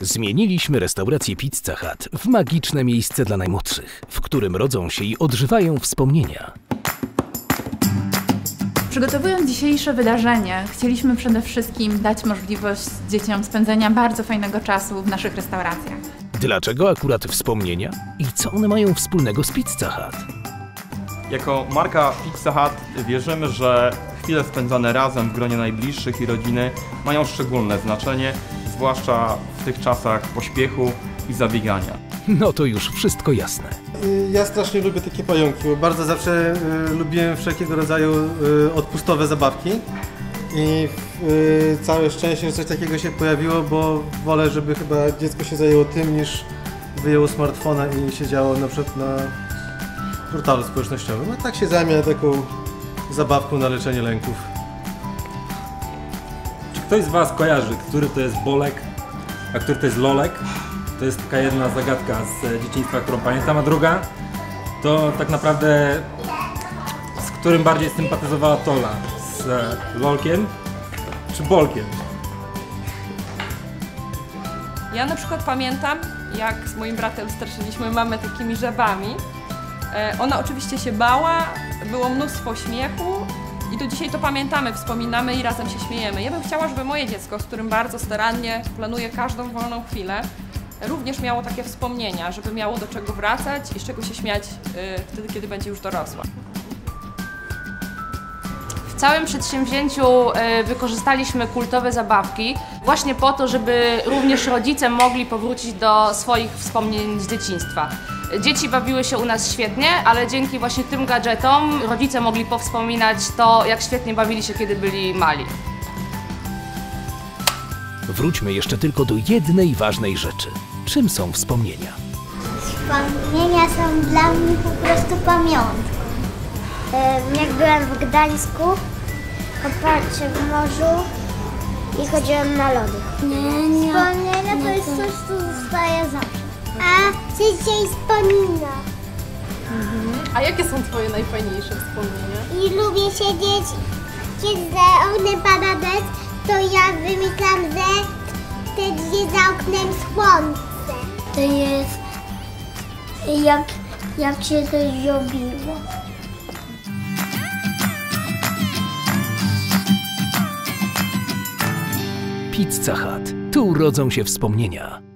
Zmieniliśmy restaurację Pizza Hut w magiczne miejsce dla najmłodszych, w którym rodzą się i odżywają wspomnienia. Przygotowując dzisiejsze wydarzenie, chcieliśmy przede wszystkim dać możliwość dzieciom spędzenia bardzo fajnego czasu w naszych restauracjach. Dlaczego akurat wspomnienia? I co one mają wspólnego z Pizza Hut? Jako marka Pizza Hut wierzymy, że chwile spędzane razem w gronie najbliższych i rodziny mają szczególne znaczenie, zwłaszcza w tych czasach pośpiechu i zabiegania. No to już wszystko jasne. Y, Ja strasznie lubię takie pająki, bo bardzo zawsze y, lubiłem wszelkiego rodzaju y, odpustowe zabawki. I y, całe szczęście, że coś takiego się pojawiło, bo wolę, żeby chyba dziecko się zajęło tym, niż wyjęło smartfona i siedziało na przykład na portalu społecznościowym. A tak się zajmie taką zabawką na leczenie lęków. Czy ktoś z Was kojarzy, który to jest Bolek, a który to jest Lolek? To jest taka jedna zagadka z e, dzieciństwa, którą pamiętam, a druga to tak naprawdę z którym bardziej sympatyzowała Tola? Z e, Lolkiem czy Bolkiem? Ja na przykład pamiętam, jak z moim bratem straszyliśmy mamę takimi żabami. E, Ona oczywiście się bała, było mnóstwo śmiechu i do dzisiaj to pamiętamy, wspominamy i razem się śmiejemy. Ja bym chciała, żeby moje dziecko, z którym bardzo starannie planuję każdą wolną chwilę, również miało takie wspomnienia, żeby miało do czego wracać i z czego się śmiać e, wtedy, kiedy będzie już dorosła. W całym przedsięwzięciu e, wykorzystaliśmy kultowe zabawki właśnie po to, żeby również rodzice mogli powrócić do swoich wspomnień z dzieciństwa. Dzieci bawiły się u nas świetnie, ale dzięki właśnie tym gadżetom rodzice mogli powspominać to, jak świetnie bawili się, kiedy byli mali. Wróćmy jeszcze tylko do jednej ważnej rzeczy. Czym są wspomnienia? Wspomnienia są dla mnie po prostu pamiątką. Jak byłem w Gdańsku, kąpałam się w morzu i chodziłem na lody. Nie, nie. Wspomnienia to jest coś, co zostaje zawsze. A się dzisiaj wspomina. A jakie są Twoje najfajniejsze wspomnienia? I lubię siedzieć, kiedy oknem pada deszcz, to ja wymyślam, że wtedy za oknem słońce. To jest jak, jak się coś zrobiło. Pizza Hut. Tu rodzą się wspomnienia.